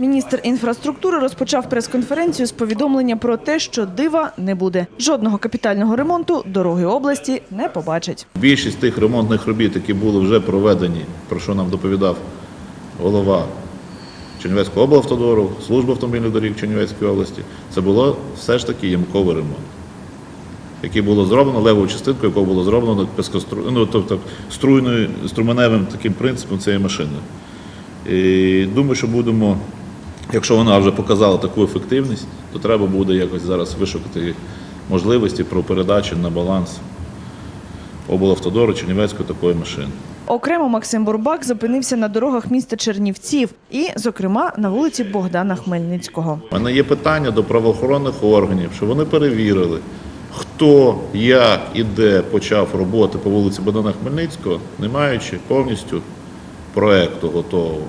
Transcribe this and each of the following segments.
Міністр інфраструктури розпочав прес-конференцію з повідомлення про те, що дива не буде. Жодного капітального ремонту дороги області не побачить. Більшість тих ремонтних робіт, які були вже проведені, про що нам доповідав голова Чернівецького облавтодору, служба автомобільних доріг Чернівецької області, це було все ж таки ямковий ремонт, який було зроблено левою частинкою, якого було зроблено ну, тобто струйною, струменевим таким принципом цієї машини. І думаю, що будемо, якщо вона вже показала таку ефективність, то треба буде якось зараз вишукати можливості про передачу на баланс облавтодору Чернівецької такої машини. Окремо Максим Бурбак зупинився на дорогах міста Чернівців і, зокрема, на вулиці Богдана Хмельницького. У мене є питання до правоохоронних органів, щоб вони перевірили, хто, як і де почав роботи по вулиці Богдана Хмельницького, не маючи повністю проекту готового.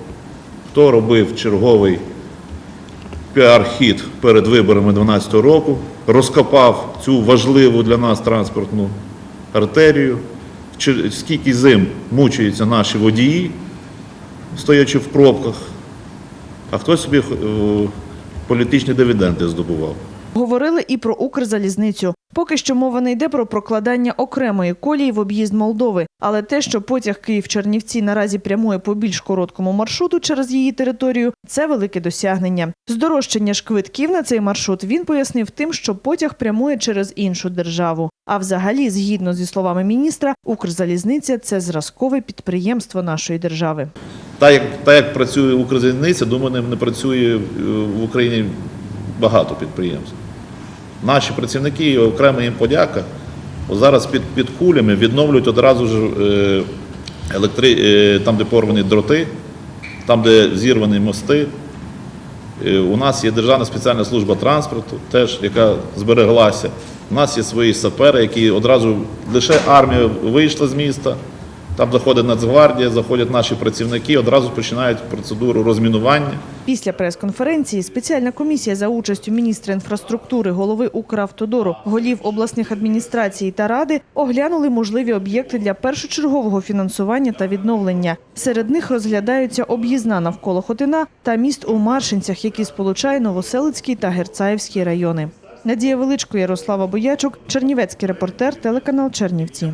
Хто робив черговий піар-хід перед виборами 2012 року, розкопав цю важливу для нас транспортну артерію, скільки зим мучаються наші водії, стоячи в пробках, а хтось собі е, політичні дивіденди здобував. Говорили і про Укрзалізницю. Поки що мова не йде про прокладання окремої колії в об'їзд Молдови, але те, що потяг Київ-Чернівці наразі прямує по більш короткому маршруту через її територію, це велике досягнення. Здорожчання ж квитків на цей маршрут він пояснив тим, що потяг прямує через іншу державу. А взагалі, згідно зі словами міністра, Укрзалізниця це зразкове підприємство нашої держави. Так як, так як працює Укрзалізниця, думаю, не- не працює е, в Україні багато підприємств. Наші працівники, окрема їм подяка, зараз під, під кулями відновлюють одразу ж е, електри, е, там, де порвані дроти, там, де зірвані мости. Е, У нас є Державна спеціальна служба транспорту, теж, яка збереглася. У нас є свої сапери, які одразу лише армія вийшла з міста, там заходить Нацгвардія, заходять наші працівники, одразу починають процедуру розмінування. Після прес-конференції спеціальна комісія за участю міністра інфраструктури, голови Укравтодору, голів обласних адміністрацій та ради оглянули можливі об'єкти для першочергового фінансування та відновлення. Серед них розглядаються об'їзна навколо Хотина та міст у Маршинцях, які сполучає Новоселицький та Герцаївський райони. Надія Величко, Ярослава Боячук, Чернівецький репортер, телеканал Чернівці.